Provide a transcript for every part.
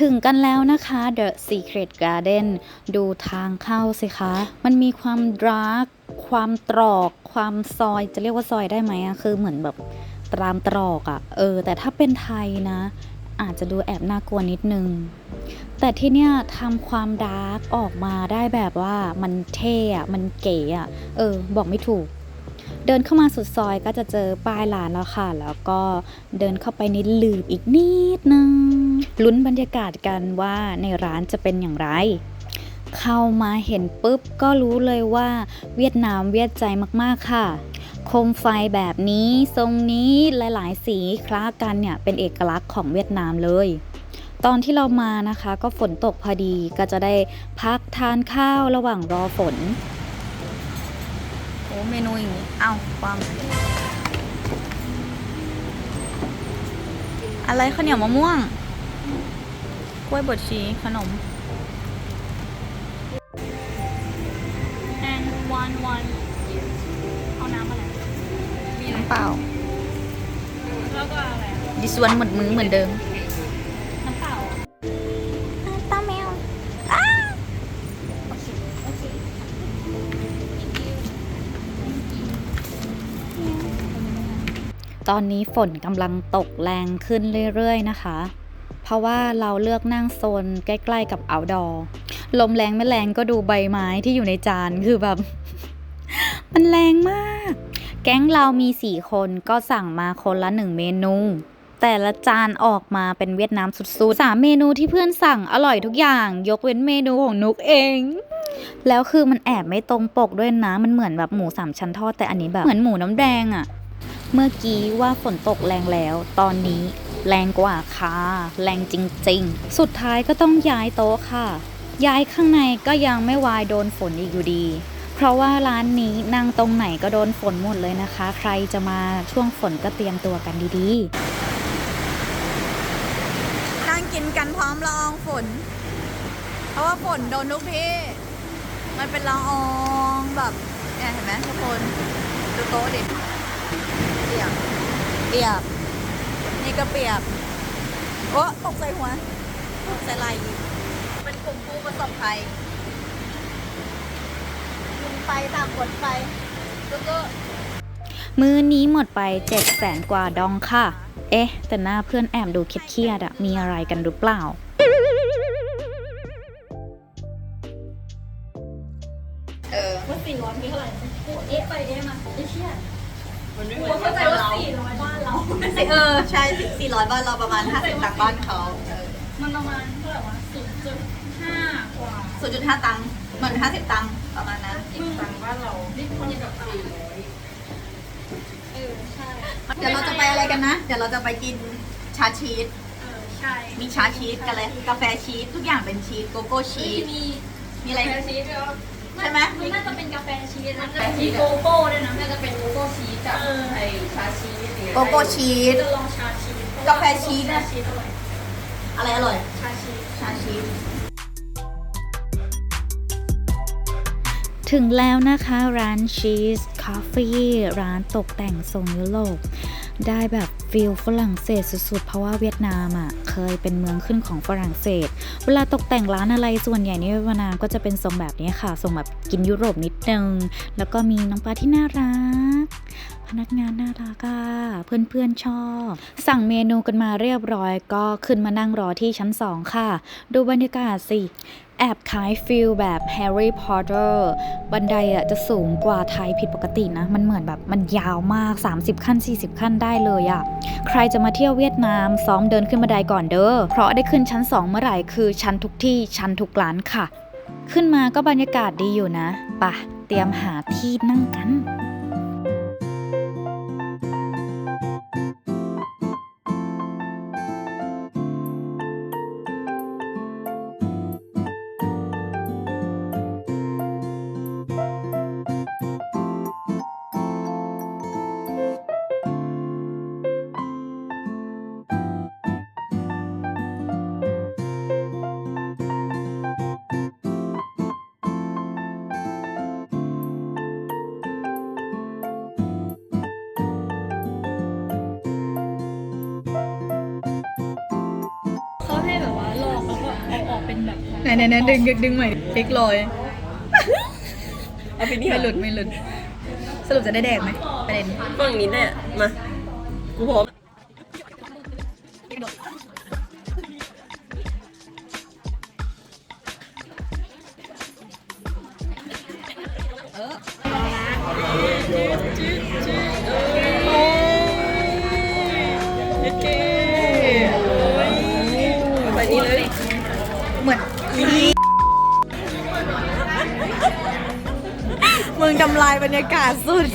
ถึงกันแล้วนะคะ The Secret Garden ดูทางเข้าสิคะ มันมีความดาร์กความตรอก ความซอยจะเรียกว่าซอยได้ไหมอะคือเหมือนแบบตรามตรอกอะเออ แต่ถ้าเป็นไทยนะ อาจจะดูแอบน่ากลัวนิดนึง แต่ที่เนี่ยทำความดาร์กออกมาได้แบบว่ามันเท่อะมันเก๋อะเออ บอกไม่ถูกเดินเข้ามาสุดซอยก็จะเจอป้ายร้านแล้วค่ะ แล้วก็เดินเข้าไปในหลืบอีกนิดนึง ลุ้นบรรยากาศกันว่าในร้านจะเป็นอย่างไร เข้ามาเห็นปุ๊บก็รู้เลยว่าเวียดนามเวียดใจมากๆค่ะ โคมไฟแบบนี้ทรงนี้หลายๆ สีคล้ากันเนี่ยเป็นเอกลักษณ์ของเวียดนามเลย ตอนที่เรามานะคะก็ฝนตกพอดีก็จะได้พักทานข้าวระหว่างรอฝนโอ้เมนูอย่างนี้เอ้าความอะไรข้าวเหนียวมะม่วง กล้วยบดชีขนม and one one เอาน้ำอะไรมีอะไรน้ำเปล่า แล้วก็อะไรอะดิสวนเหมือนมือเหมือนเดิม น้ำเปล่าอะตาแมวตอนนี้ฝนกำลังตกแรงขึ้นเรื่อยๆนะคะเพ ราะว่าเราเลือกนั่งโซนใกล้ ๆ กับ outdoor ลมแรงไม่แรงก็ดูใบไม้ที่อยู่ในจานคือแบบ มันแรงมาก แก๊งเรามี4คนก็สั่งมาคนละ1เมนู แต่ละจานออกมาเป็นเวียดนามสุดๆ3เมนูที่เพื่อนสั่งอร่อยทุกอย่าง ยกเว้นเมนูของนุกเองแล้วคือมันแอบไม่ตรงปกด้วยนะ มันเหมือนแบบหมูสามชั้นทอดแต่อันนี้แบบเหมือนหมูน้ำแดงอะ เมื่อกี้ว่าฝนตกแรงแล้ว ตอนนี้แรงกว่าค่ะ แรงจริงๆ สุดท้ายก็ต้องย้ายโต๊ะค่ะ ย้ายข้างในก็ยังไม่วายโดนฝนอีกอยู่ดี เพราะว่าร้านนี้นั่งตรงไหนก็โดนฝนหมดเลยนะคะ ใครจะมาช่วงฝนก็เตรียมตัวกันดีๆ นั่งกินกันพร้อมละอองฝน เพราะว่าฝนโดนทุกที่ มันเป็นละอองแบบเนี่ยเห็นไหมทุกคนดูโต๊ะดิ เปียกเปียก นี่ก็เปียก โอ้ตกใส่หัว ตกใส่ไหล่อีกเป็นกลุ่มผู้ประสบภัยยิงไปตามกฎไฟแล้วก็มื้อนี้หมดไป7 0 0แสนกว่าดองค่ะ เอ๊ะ แต่หน้าเพื่อนแอบดูเครียดๆอะมีอะไรกันหรือเปล่าเออว่าสี่ร้อยมีเท่าไหร่กูเอ๊ะไปเอ๊ะมาไอ้เชี่ย กูเข้าใจว่าสี่ร้อยบ้านเรา เออใช่ถึง400บ้านเราประมาณ50ตังค์บ้านเขาเออมันประมาณเท่าไหร่วะศูนย์จุดห้ากว่า0.5ตังค์เหมือน50ตังค์ประมาณนั้นตังค์บ้านเรานี่คนกับสี่ร้อยเออใช่เดี๋ยวเราจะไปอะไรกันนะ เดี๋ยวเราจะไปกินชาชีสเออใช่มีชาชีสกันเลยกาแฟชีสทุกอย่างเป็นชีสโกโก้ชีมีสมีมีอะไรกาแฟชีสด้วย ใช่ไหมมันน่าจะเป็นกาแฟชีสนะมีโกโก้ด้วยนะน่าจะเป็นโกโก้ชีสกับไอชาชีสโกโก้ชีส จะลองชาชีสกาแฟชีส ชาชีสอร่อยอะไรอร่อย ชาชีสชาชีส ถึงแล้วนะคะ ร้านชีสคาเฟ่ร้านตกแต่งทรงยุโรป ได้แบบฟิลฝรั่งเศสสุดๆ เพราะว่าเวียดนามอะเคยเป็นเมืองขึ้นของฝรั่งเศส เวลาตกแต่งร้านอะไรส่วนใหญ่ในเวียดนามก็จะเป็นทรงแบบนี้ค่ะทรงแบบกินยุโรปนิดนึง แล้วก็มีน้องปลาที่น่ารัก พนักงานน่ารักอะเพื่อนๆชอบ สั่งเมนูกันมาเรียบร้อย ก็ขึ้นมานั่งรอที่ชั้น2ค่ะ ดูบรรยากาศสิแอบคล้ายฟิลแบบแฮร์รี่พอตเตอร์บันไดอะจะสูงกว่าไทยผิดปกตินะ มันเหมือนแบบมันยาวมาก 30 ขั้น 40 ขั้นได้เลยอะใครจะมาเที่ยวเวียดนาม ซ้อมเดินขึ้นบันไดก่อนเด้อ เพราะได้ขึ้นชั้น 2 เมื่อไหร่คือชั้นทุกที่ชั้นทุกร้านค่ะ ขึ้นมาก็บรรยากาศดีอยู่นะปะเตรียมหาที่นั่งกัน ไหนไหนไหนดึงดึงดึงใหม่พลิกลอยเอาไปนี่ไม่หลุดไม่หลุด สรุปจะได้แดกไหมประเด็นฝั่งนี้แน่มา กูพร้อมไป มึงทำลายบรรยากาศสุด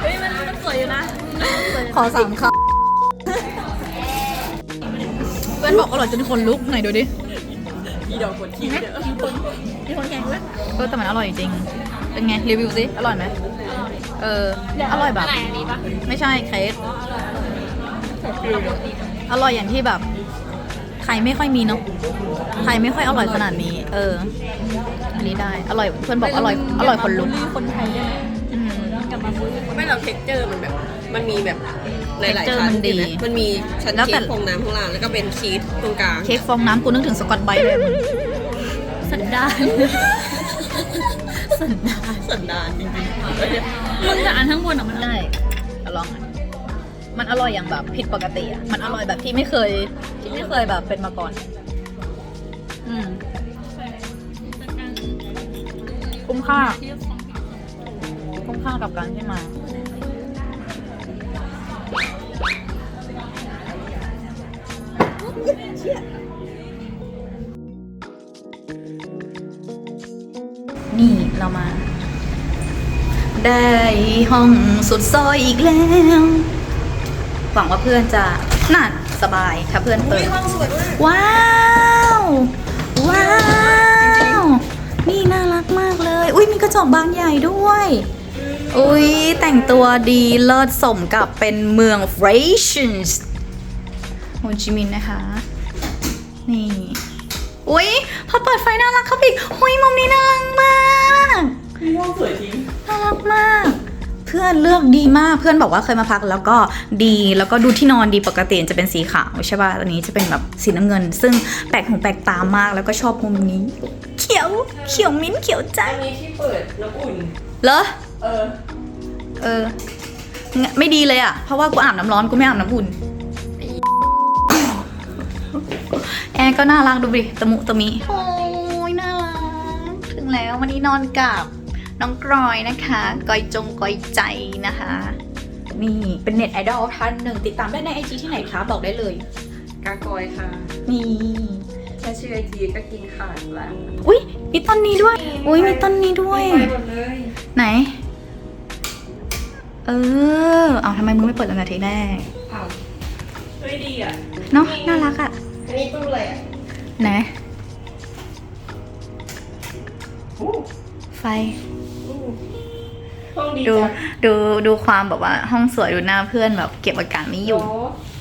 เฮ้ยมันมันสวยอยู่นะขอสามคำเพื่อนบอกอร่อยจนคนลุกไหนดูดิอีดอกกดขี้เนี่ยมีคนแข่งด้วยเออแต่มันอร่อยจริง เป็นไงรีวิวสิอร่อยไหมเอออร่อยแบบอะไรอันนี้ปะไม่ใช่เค้กอร่อยอย่างที่แบบใครไม่ค่อยมีเนาะใครไม่ค่อยอร่อยขนาดนี้ เอออั นนี้ได้ อร่อยเพื่อนบอกอร่อยอร่อยคนลุกคนไทยได้ไหมอืม กลับมาบูลลี่คนไม่เราเท็กเจอร์มันแบบ มันมีแบบหลายๆ texture ชั้นมันดีเห็นไหมมันมีชั้นแล้วแต่เค้กฟองน้ำข้างล่างแล้วก็เป็นชีสตรงกลางเค้กฟองน้ำกูนึกถึงสกอตไบรท์เลยมึงสันดานสันดานสันดานจริงๆเอ้ยมึงแต่อันข้างบนอะมันได้เอาลองอะมันอร่อยอย่างแบบผิดปกติอะมันอร่อยแบบที่ไม่เคยที่ไม่เคยแบบเป็นมาก่อน อืม คุ้มค่าคุ้มค่ากับการที่มานี่เรามา ได้ห้องสุดซอยอีกแล้ว หวังว่าเพื่อนจะน่าสบายถ้าเพื่อนเปิดว้าว ว้าว นี่น่ารักมากเลย อุ้ยมีกระจกบานใหญ่ด้วย อุ้ยแต่งตัวดีเลิศสมกับเป็นเมืองเฟรชั่นส์โฮจิมินห์นะคะ นี่ อุ้ยพอเปิดไฟน่ารักเข้าไปอีกอุ้ยมุมนี้น่ารักมากม่วงสวยจริงน่ารักมากเพื่อนเลือกดีมากเพื่อนบอกว่าเคยมาพักแล้วก็ดีแล้วก็ดูที่นอนดีปกติจะเป็นสีขาวใช่ป่ะตอนนี้จะเป็นแบบสีน้ำเงิน ซึ่งแปลกหูแปลกตามากแล้วก็ชอบมุมนี้เขียวเขียวมิ้นท์เขียวจัอังนนี้ที่เปิดน้ำอุ่น เหรอ เออ เอองั้นไม่ดีเลยอะ เพราะว่ากูอาบน้ำร้อนกูไม่อาบน้ำอุ่น แอร์ก็น่ารักดูดิตะมุตะมิ โอ้ยน่ารัก ถึงแล้ววันนี้นอนกับน้องกรอยนะคะ กอยจงกอยใจนะคะ นี่เป็นเน็ตไอดอลท่านหนึ่งติดตามได้ในไอจีที่ไหนคะ บอกได้เลย กากอยค่ะ นี่แค่ชื่อไอจีก็กินขาดแล้วอุ้ยมีต้นนี้ด้วย อุ้ยมีต้นนี้ด้วย ไปหมดเลยไหน เออ เอาทำไมมึงไม่เปิดตั้งแต่ทีแรกอ้าวเฮ้ยดีอะเนาะน่ารักอะ อันนี้ตู้อะไรอะไหนโอ้ไฟโอ้ห้องดีดูจังดูดูความแบบว่าห้องสวยดูหน้าเพื่อนแบบเก็บอาการไม่อยู่ โ